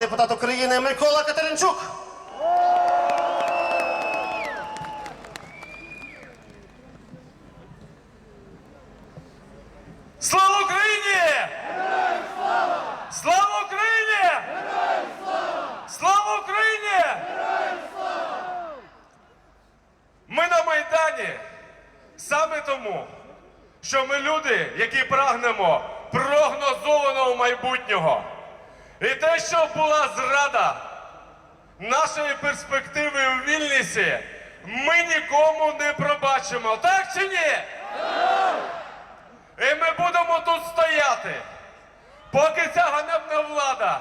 депутат України Микола Катеринчук. Слава Україні! слава! Україні! слава! Україні! Ми на Майдані саме тому, що ми люди, які прагнемо прогнозованого майбутнього. І те, що була зрада нашої перспективи у Вільнісі, ми нікому не пробачимо. Так чи ні? І ми будемо тут стояти, поки ця ганебна влада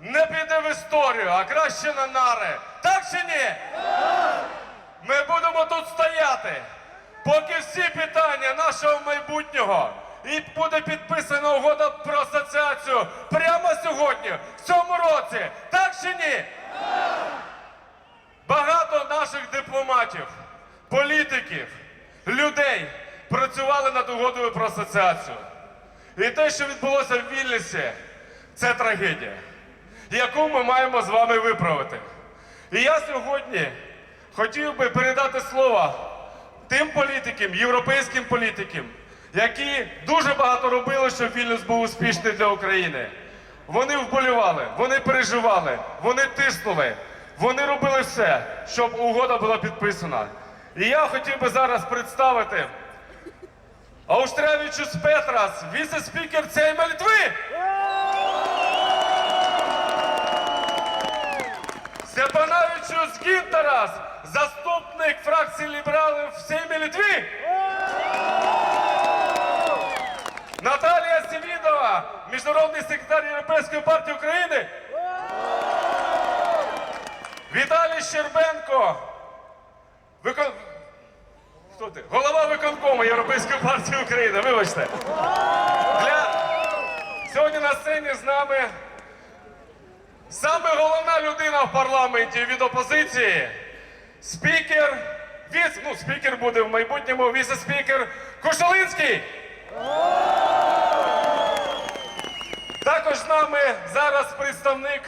не піде в історію, а краще на нари. Так чи ні? Ми будемо тут стояти, поки всі питання нашого майбутнього і буде підписана угода про асоціацію прямо сьогодні, в цьому році. Так чи ні? Багато наших дипломатів, політиків, людей працювали над угодою про асоціацію. І те, що відбулося в Вільнюсі, це трагедія, яку ми маємо з вами виправити. І я сьогодні хотів би передати слово тим політикам, європейським політикам, які дуже багато робили, щоб Вільнюс був успішний для України. Вони вболівали, вони переживали, вони тиснули, вони робили все, щоб угода була підписана. І я хотів би зараз представити Ауштревичус Петрас, віце-спікер Сейма Литви. Степановичус Гінтарас, заступник фракції лібералів в Сеймі Литви. Наталія Севідова, міжнародний секретар Європейської партії України. Віталій Щербенко, викон... Хто ти? Голова виконкому Європейської партії України. Вибачте. Для... Сьогодні на сцені з нами саме головна людина в парламенті від опозиції. Спікер, віц... ну, спікер буде в майбутньому, віце-спікер Кошелинський. Також з нами зараз представник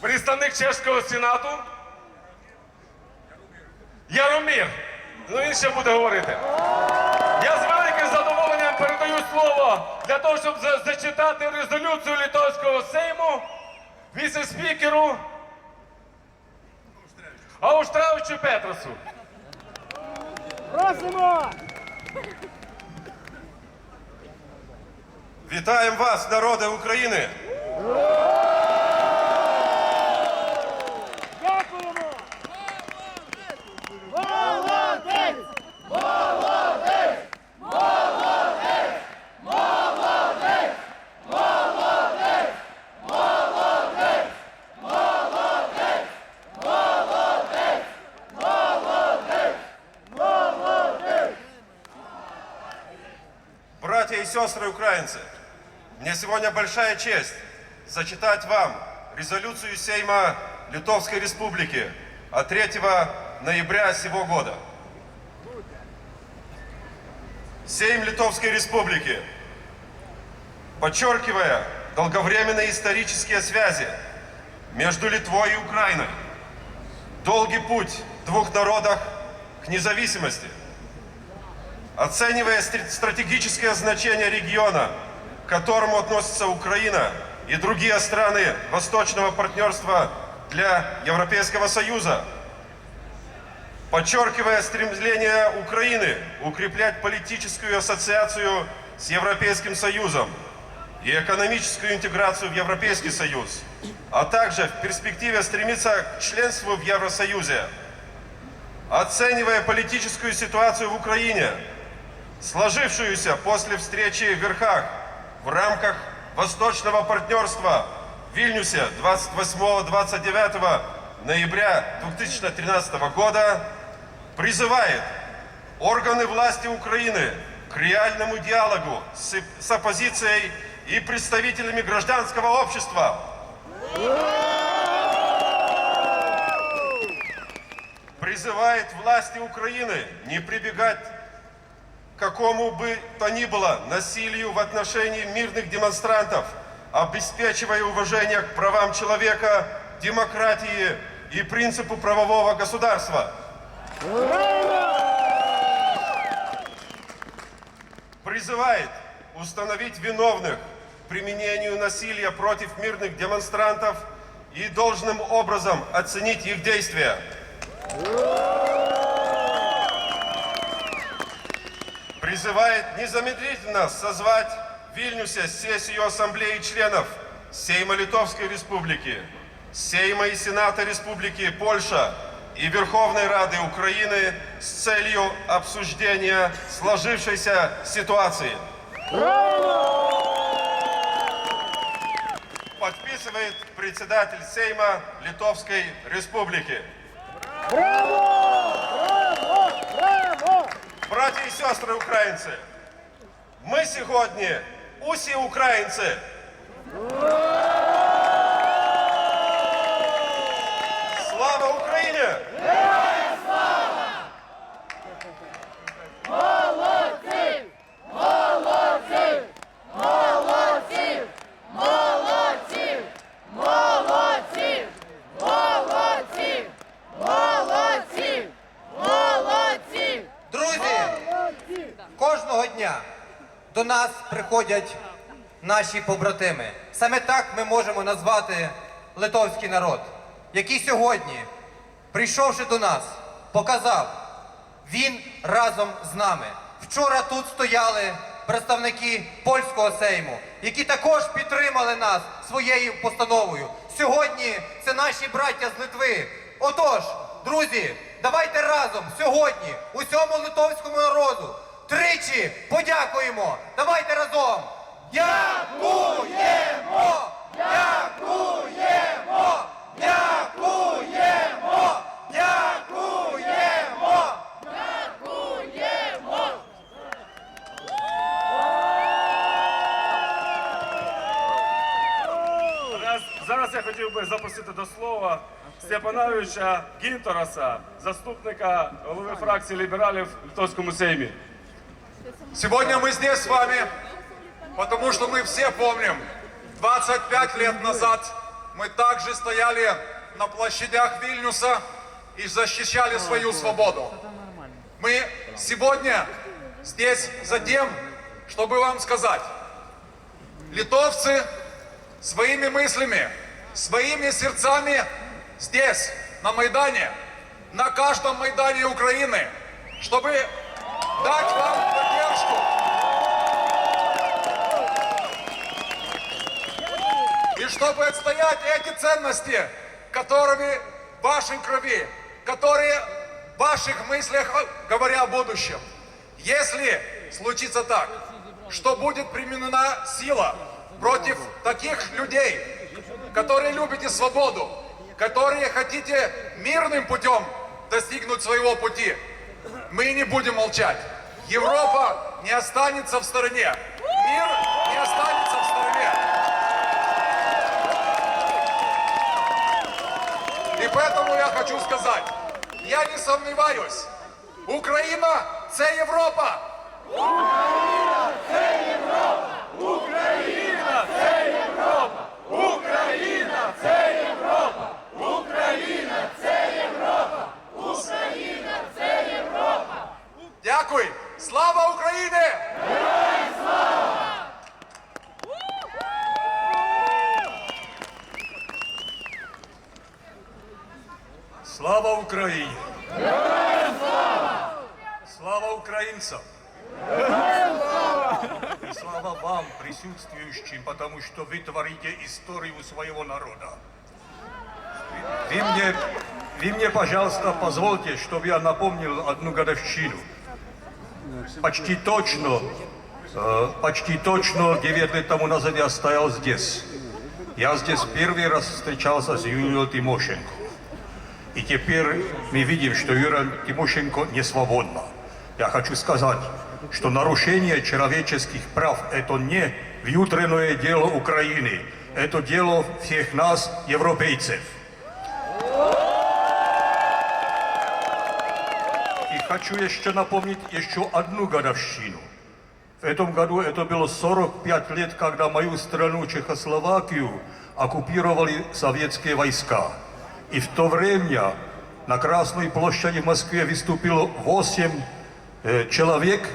представник Чеського Сенату. Яромір. Ну він ще буде говорити. Я з великим задоволенням передаю слово для того, щоб зачитати резолюцію Литовського Сейму віце-спікеру Аустравичу Петросу. Просимо! Вітаємо вас, народи України! Сестры украинцы, мне сегодня большая честь зачитать вам резолюцию Сейма Литовской Республики от 3 ноября сего года. Сейм Литовской Республики, подчеркивая долговременные исторические связи между Литвой и Украиной, долгий путь двух народов к независимости – Оценивая стр- стратегическое значение региона, к которому относится Украина и другие страны Восточного партнерства для Европейского Союза, подчеркивая стремление Украины укреплять политическую ассоциацию с Европейским Союзом и экономическую интеграцию в Европейский Союз, а также в перспективе стремиться к членству в Евросоюзе, оценивая политическую ситуацию в Украине, сложившуюся после встречи в Верхах в рамках Восточного партнерства в Вильнюсе 28-29 ноября 2013 года, призывает органы власти Украины к реальному диалогу с, с оппозицией и представителями гражданского общества. Призывает власти Украины не прибегать какому бы то ни было насилию в отношении мирных демонстрантов обеспечивая уважение к правам человека, демократии и принципу правового государства. Призывает установить виновных применению насилия против мирных демонстрантов и должным образом оценить их действия. Призывает незамедлительно созвать в Вильнюсе сессию Ассамблеи членов Сейма Литовской Республики, Сейма и Сената Республики Польша и Верховной Рады Украины с целью обсуждения сложившейся ситуации. Подписывает председатель Сейма Литовской Республики. Братья і сестри українці, ми сьогодні усі українці. Кожного дня до нас приходять наші побратими. Саме так ми можемо назвати литовський народ, який сьогодні, прийшовши до нас, показав, він разом з нами. Вчора тут стояли представники польського сейму, які також підтримали нас своєю постановою. Сьогодні це наші браття з Литви. Отож, друзі, давайте разом сьогодні усьому литовському народу тричі подякуємо. Давайте разом. Дякуємо! Дякуємо! Дякуємо! Дякуємо! Раз, зараз я хотів би запросити до слова Степановича Гінтораса, заступника голови фракції лібералів в Литовському Сеймі. Сегодня мы здесь с вами, потому что мы все помним, 25 лет назад мы также стояли на площадях Вильнюса и защищали свою свободу. Мы сегодня здесь за тем, чтобы вам сказать, литовцы своими мыслями, своими сердцами здесь, на Майдане, на каждом Майдане Украины, чтобы дать вам поддержку. И чтобы отстоять эти ценности, которыми в вашей крови, которые в ваших мыслях, говоря о будущем. Если случится так, что будет применена сила против таких людей, которые любите свободу, которые хотите мирным путем достигнуть своего пути, мы не будем молчать. Европа не останется в стороне. Мир не останется в стороне. И поэтому я хочу сказать, я не сомневаюсь, Украина – це Європа! Дякую! Слава Україні! Слава Украине! Слава украинцам! И слава вам, присутствующим, потому что вы творите историю своего народа. Вы мне, вы мне, пожалуйста, позвольте, чтобы я напомнил одну годовщину. Почти точно, э, почти точно 9 лет тому назад я стоял здесь. Я здесь первый раз встречался с Юлией Тимошенко. И теперь мы видим, что Юлия Тимошенко не свободна. Я хочу сказать, что нарушение человеческих прав – это не внутреннее дело Украины, это дело всех нас, европейцев. Хочу еще напомнить еще одну годовщину. В этом году это было 45 лет, когда мою страну Чехословакию оккупировали советские войска. И в то время на Красной площади в Москве выступило 8 э, человек,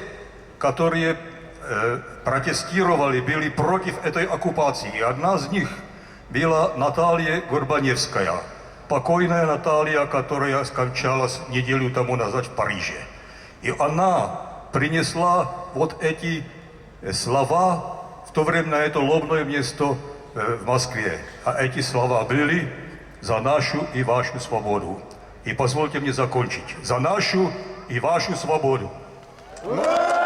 которые э, протестировали, были против этой оккупации. И одна из них была Наталья Горбаневская, покойная Наталья, которая скончалась неделю тому назад в Париже. И она принесла вот эти слова в то время на это лобное место в Москве. А эти слова были за нашу и вашу свободу. И позвольте мне закончить. За нашу и вашу свободу. Дякую.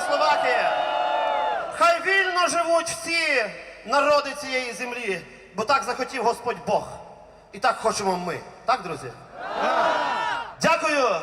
Словакія! Хай вільно живуть всі народи цієї землі, бо так захотів Господь Бог. І так хочемо ми. Так, друзі? Дякую!